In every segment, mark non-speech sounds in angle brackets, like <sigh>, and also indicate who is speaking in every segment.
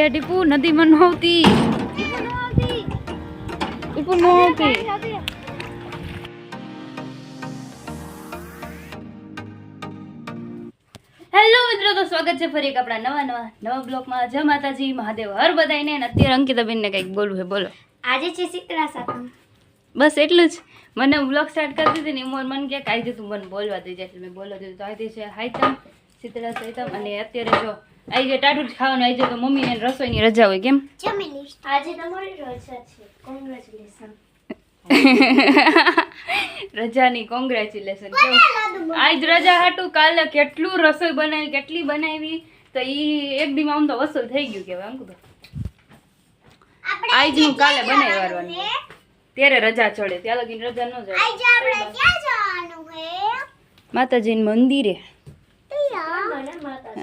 Speaker 1: એ ટીપુ નદી માં નહોતી ટીપુ નહોતી હેલો મિત્રો તો સ્વાગત છે ફરી એક આપણા નવા નવા નવા બ્લોગમાં. જય માતાજી મહાદેવ હર બધાઈને અને અત્યારે અંકિતાબેનને કંઈક બોલવું છે બોલો.
Speaker 2: આજે છે શીતળા સાતમ.
Speaker 1: બસ એટલું જ. મને બ્લોગ સ્ટાર્ટ કરી દીધી ને મોર મને ક્યાંક આવી તું મને બોલવા દેજે. એટલે મેં બોલવા દીધું. તો આવી છે હાઈતમ શીતળા અને અત્યારે જો આવી જે ટાઢું જ ખાવાનું આવી જાય તો મમ્મીને રસોઈની રજા હોય કેમ?
Speaker 2: જમી આજે તમારી રજા છે. કોંગ્રેચ્યુલેશન <laughs>
Speaker 1: રજાની કોંગ્રેચ્યુલેશન કેવું? આજ રજા હાટું કાલે કેટલું રસોઈ બનાવી કેટલી બનાવી? તો ઈ એક દીમાં આમ તો વસૂલ થઈ ગયું કેવાય અંકુ તો આજનું કાલે બનાવી વારવાનું ત્યારે રજા ચડે ત્યાં લગીને રજા ન ચડે.
Speaker 2: માતાજી આપણે ક્યાં જવાનું હે
Speaker 1: માતાજીના મંદિરે.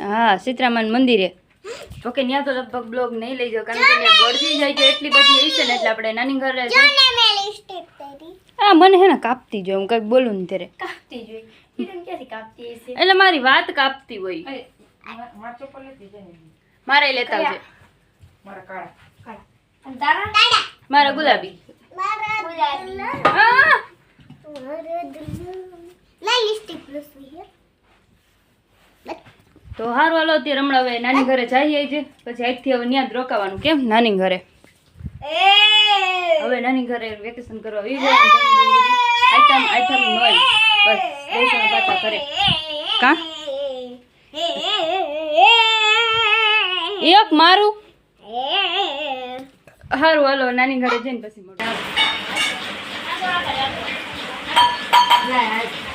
Speaker 1: હા સીતરામાન મંદિરે. ઓકે ત્યાં તો લગભગ બ્લોગ નહીં લઈ જાવ કારણ કે ત્યાં ગળદી જાય છે એટલી બધી હશે ને એટલે આપણે નાની ઘરે હા મને હે ને કાપતી જો હું કંઈક બોલું ને ત્યારે.
Speaker 2: કાપતી જોઈ હિરણ ક્યાંથી કાપતી હશે?
Speaker 1: એટલે મારી વાત કાપતી હોય. મારે લેતા આવજે.
Speaker 2: કાળા. અને તારા? કાળા.
Speaker 1: મારા ગુલાબી.
Speaker 2: મારા ગુલાબી.
Speaker 1: હા.
Speaker 2: મારા લા લિપસ્ટિક લસવી હે.
Speaker 1: તો હારું હાલો અત્યારે હમણાં હવે નાની ઘરે જઈએ છે પછી આજથી હવે ત્યાં જ રોકાવાનું. કેમ? નાની ઘરે. હવે નાની ઘરે વેકેશન કરવા આવી આઈટમ આઈટમ નોય બસ બેસણ પાછા ઘરે. કા? એક મારું. હારું હાલો નાની ઘરે જઈને પછી મળો.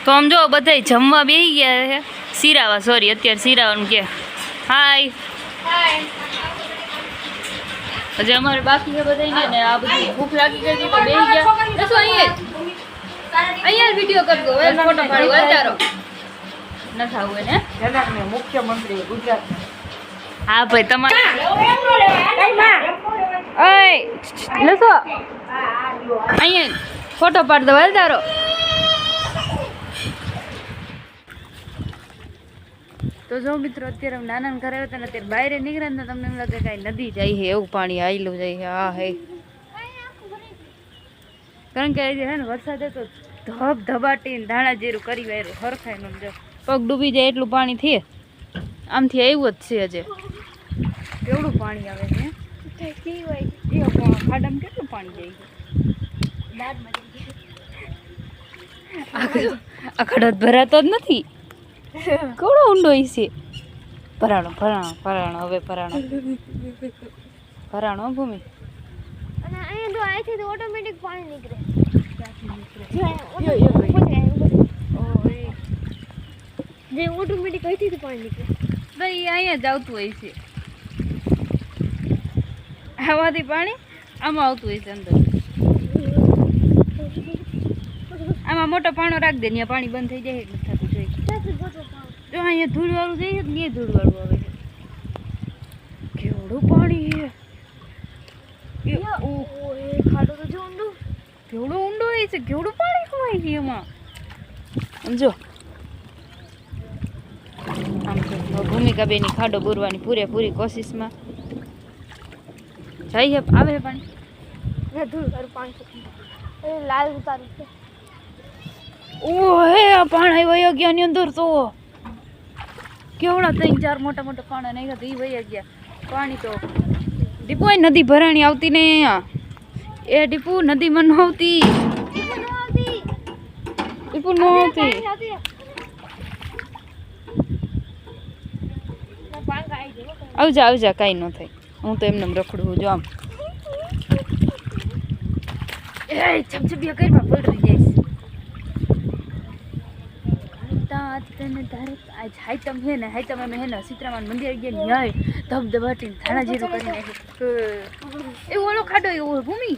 Speaker 1: તો આમ જો બધાય જમવા બેસી ગયા છે. સિરાવા સોરી અત્યારે સિરાવાનું કે. હાય હજી અમારે બાકી છે બધા ને આ બધી ભૂખ લાગી ગઈ તો બેસી ગયા નસો અહીંયા અહીંયા વીડિયો કરજો ફોટો પાડો અત્યારો ન. થાવું એને.
Speaker 3: મુખ્યમંત્રી ગુજરાત.
Speaker 1: હા ભાઈ તમારે ઓય લસો. અહીંયા ફોટો પાડ દો હજારો તો જો મિત્રો અત્યારે નાના ઘરે હતા ને અત્યારે બહાર નીકળ્યા ને તમને એમ લાગે કાંઈ નદી જાય છે એવું પાણી આવેલું જાય છે આ હે. કારણ કે હે ને વરસાદ હતો ધબ ધબાટીને ધાણા જીરું કરી વાયરું હરખાયનું જો. પગ ડૂબી જાય એટલું પાણી થયે. આમથી આવ્યું જ છે હજે કેવડું પાણી આવે છે ખાડામાં કેટલું પાણી જાય છે? આખડો આખડો જ ભરાતો જ નથી. <laughs> કેવડો ઊંડો ઈ છે? પરાણો પરાણો ભરાણો હવે પરાણો. પરાણો ભૂમિ.
Speaker 2: અને અહીંયા જો અહીંથી તો ઓટોમેટિક પાણી નીકળે. જે ઓટોમેટિક અહીંથી તો પાણી નીકળે.
Speaker 1: ભાઈ અહીંયા જ આવતું હોય છે. આમાંથી પાણી આમાં આવતું હોય છે અંદર. આમાં મોટો પાણો રાખ દે ત્યાં પાણી બંધ થઈ જાય એટલે થતું જોઈએ
Speaker 2: ત્યાંથી ગોતો પાણી
Speaker 1: જો અહીંયા ધૂળવાળું જાય છે ને ધૂળવાળું આવે છે. કેવડું પાણી છે.
Speaker 2: ખાડો તો જો ઊંડું.
Speaker 1: કેવડું ઊંડો હોય છે કેવડું પાણી ખવાય છે એમાં? સમજો આમ તો ભૂમિકા બેની ખાડો બોરવાની પૂરેપૂરી કોશિશમાં. જઈએ આવે પાણી?
Speaker 2: ધૂળ પાણી એ લાલ ઉતારું છે.
Speaker 1: ઓહ હે પાણી વયો ગયા ની અંદર તો કેવડા ત્રણ, ચાર મોટા મોટા પાણા નાખ્યા તો એ વહી ગયા. પાણી તો ડીપુ નદી ભરાણી આવતી ને એ ડીપુ નદીમાં ન આવતી. ડીપુ ન આવજા આવજા, કાંઈ ન થાય. હું તો એમને એમ રખડું જો આમ. એ છપછપિયા કરીમાં પલટી જઈશ તાત તને તારે આજ હાઈતમ હે ને હાઈતમ અમે હે ને સીતરામાન મંદિર ગયા ન્યાય ધબ ધબાટીને ધાણા જીરું કરી નાખ્યું એ ઓલો ખાડો એવો હોય ભૂમિ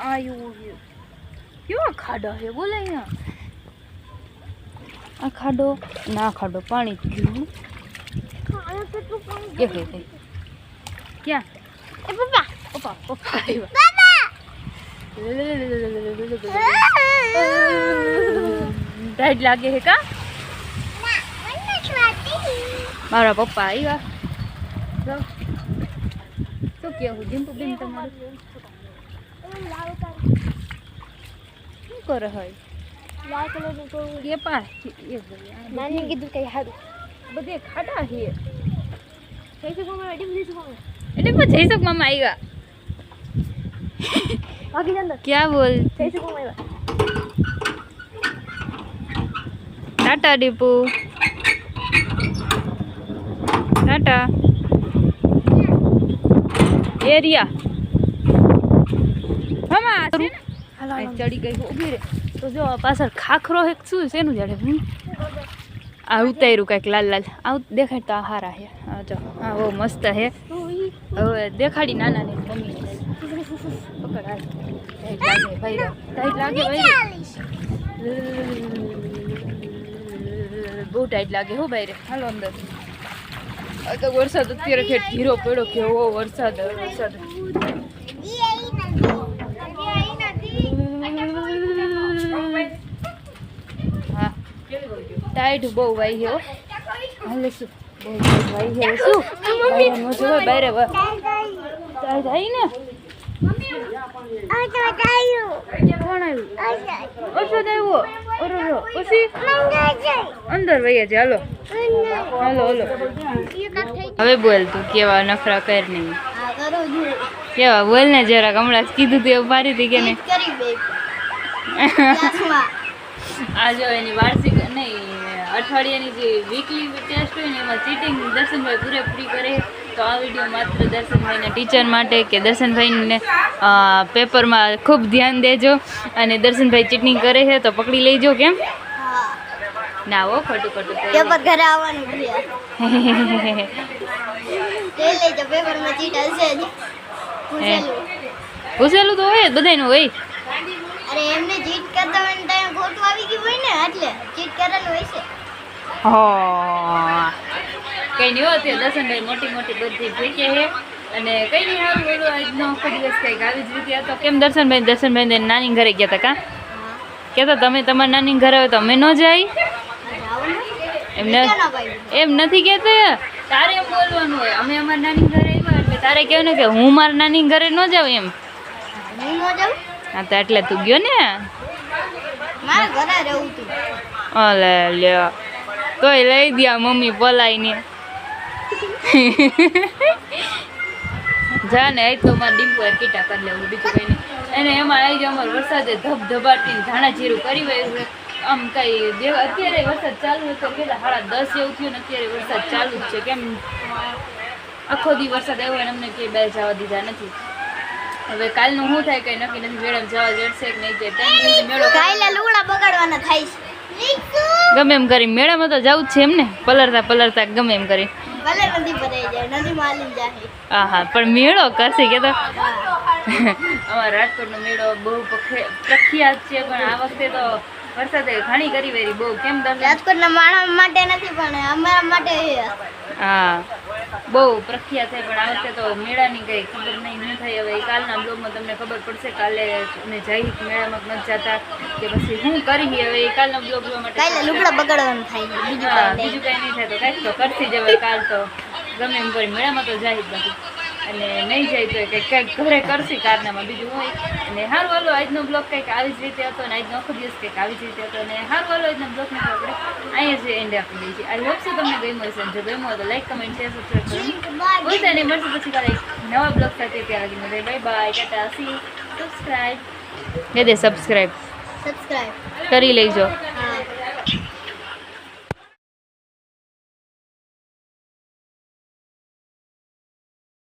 Speaker 1: આ એવું કેવો ખાડો છે બોલે અહીંયા આ ખાડો ના ખાડો પાણી પીવું ગયું ક્યાં
Speaker 2: પપ્પા
Speaker 1: પપ્પા પપ્પા આવ્યા
Speaker 2: બાબા
Speaker 1: ટાઈટ લાગે છે કા
Speaker 2: ના મને સ્વાતી
Speaker 1: મારા પપ્પા આવ્યા જો કેવું ડિમ્પુ બેન તમારું
Speaker 2: એ લાલ કલર
Speaker 1: શું કરે હોય
Speaker 2: લાલ કલરનું તો
Speaker 1: એ પા એ ભાઈ, આ
Speaker 2: નાની કીધું કઈ સારું
Speaker 1: બધે ખાટા છે
Speaker 2: જઈ શકો મારે એડી બધી શકો
Speaker 1: એટલે પણ જયસુખ મામા આવ્યા
Speaker 2: બાકી અંદર
Speaker 1: ક્યાં બોલ
Speaker 2: જઈ શકો મારે
Speaker 1: ટાટા ડીપુ ટાટા એરિયા હમા છે ચડી ગઈ રે. તો જો આ પાછળ ખાખરો એક શું શેનું જડે ભૂ આ ઉતાર્યું કાંઈક લાલ લાલ. આ દેખાડ તો આ હારા હે આ જો હા બહુ મસ્ત હે હવે દેખાડી નાના ને મમ્મી પકડ હાલ લાગે ભાઈ. લાગે ભાઈ. બહુ ટાઈટ લાગે હો ભાઈ રે હાલો અંદર. આ તો વરસાદ અત્યારે ખેટ ધીરો પડ્યો કેવો વરસાદ વરસાદ. હા. ટાઈટ બહુ વાઈ ગયો હાલે શું? બહુ વાઈ ગયો શું? ને કોણ આવ્યું. ઓરો અંદર વૈયા છે હાલો. હાલો હાલો. હવે બોલ તું કેવા નખરા કર નહીં કેવા? બોલ ને જરા હમણાં કીધું તું એવું મારી હતી કે નહીં? <laughs> આ જો એની વાર્ષિક નહીં. અઠવાડિયાની જે વીકલી ટેસ્ટ હોય ને એમાં ચીટિંગ દર્શનભાઈ પૂરેપૂરી કરે. તો આ વીડિયો માત્ર દર્શનભાઈના ટીચર માટે કે દર્શનભાઈને પેપરમાં ખૂબ ધ્યાન દેજો અને દર્શનભાઈ ચીટિંગ કરે છે તો પકડી લેજો કેમ? ના હો ખોટું ખોટું
Speaker 2: પેપર ઘરે આવવાનું ભૂલ્યા લઈ <laughs> લેજો પેપર ચીટ હશે જ. પૂછેલું.
Speaker 1: તો હોય બધાનું હોય.
Speaker 2: અરે એમને ચીટ કરતા હોય ટાઈમ ખોટું આવી ગયું હોય ને એટલે ચીટ કરેલું હોય છે.
Speaker 1: હા. કઈ નહીં હોત દર્શનભાઈ મોટી મોટી બધી ભેગે છે અને કઈ નહીં સારું બોલું આજનો આખો દિવસ કંઈક આવી જ રીતે હતો. કેમ દર્શનભાઈ દર્શનભાઈ નાની ઘરે ગયા હતા કા? કહેતા તમે તમારા નાની ઘરે હોય તો અમે ન જાય. એમને એમ નથી કહેતા તારે એમ બોલવાનું હોય. અમે અમારા નાની ઘરે આવ્યા એટલે તારે કહેવું ને કે હું મારા નાની ઘરે ન જાઉં એમ.
Speaker 2: હા
Speaker 1: તો એટલે તું ગયો ને?
Speaker 2: મારા ઘરે રહેવું તું.
Speaker 1: અલે લ્યો. તોય લઈ ગયા મમ્મી બોલાઈને જા ને તો મારે ડીમ્પુ કીટા કરી લેવું બીજું કંઈ નહીં. અને એમાં આજ અમારો વરસાદે ધબધબાટીને ધાણા જીરું કરી હોય છે. આમ કઈ દેવ અત્યારે વરસાદ ચાલુ હતો કેટલા સાડા દસ એવું થયું ને અત્યારે વરસાદ ચાલુ જ છે. કેમ? આખો દી વરસાદ આવ્યો અને અમને ક્યાંય બહાર જવા દીધા નથી. હવે કાલનું શું થાય કઈ નક્કી નથી. મેડમ જવા જડશે કે નહીં જાય મેળો
Speaker 2: કાલે લુગડા બગાડવાના થાય છે.
Speaker 1: ગમે એમ કરી. મેળામાં તો જવું જ છે એમ ને? પલરતા પલરતા ગમે એમ કરી.
Speaker 2: ભલે નદી ભરાઈ જાય નદી માલી જાય.
Speaker 1: હા હા પણ મેળો કરશે કે તો? અમારા રાજકોટનો મેળો બહુ પ્રખ્યાત છે પણ આ વખતે તો વરસાદે ઘણી કરી વેરી બહુ. કેમ
Speaker 2: રાજકોટના માણસ માટે નથી પણ અમારા માટે
Speaker 1: હા. બહુ પ્રખ્યાત છે પણ આ વખતે તો મેળાની કઈ ખબર નહીં ન થઈ હવે કાલના બ્લોગમાં તમને ખબર પડશે કાલે અમે જઈ મેળામાં નથી જતા કે પછી શું કરી હવે એ કાલના બ્લોગ જોવા માટે
Speaker 2: કાલે લુગડા બગડવાનું થાય બીજું કાંઈ
Speaker 1: નહીં. થાય તો કાંઈક તો કરતી જવાય કાલ તો. ગમે એમ કરી મેળામાં તો જાય જ નથી. અને નહીં જાય તો કંઈક કંઈક ઘરે કરશી કારનામાં બીજું હોય. અને સારું હાલો આજનો બ્લોગ કંઈક આવી જ રીતે હતો અને આજનો આખો દિવસ કંઈક આવી જ રીતે હતો. અને સારું હાલો આજના બ્લોગને તો આપણે અહીંયા જ એન્ડ આપી દઈએ છીએ. આઈ હોપ સો તમને ગમ્યું હશે જો ગમ્યું હોય તો લાઈક કમેન્ટ શેર સબસ્ક્રાઈબ કરો. ભૂલતા નહીં મળશે પછી કાલે નવા બ્લોગ સાથે. ત્યાં લગી bye bye Tata C subscribe દે દે સબસ્ક્રાઈબ
Speaker 2: સબસ્ક્રાઇબ
Speaker 1: કરી લેજો.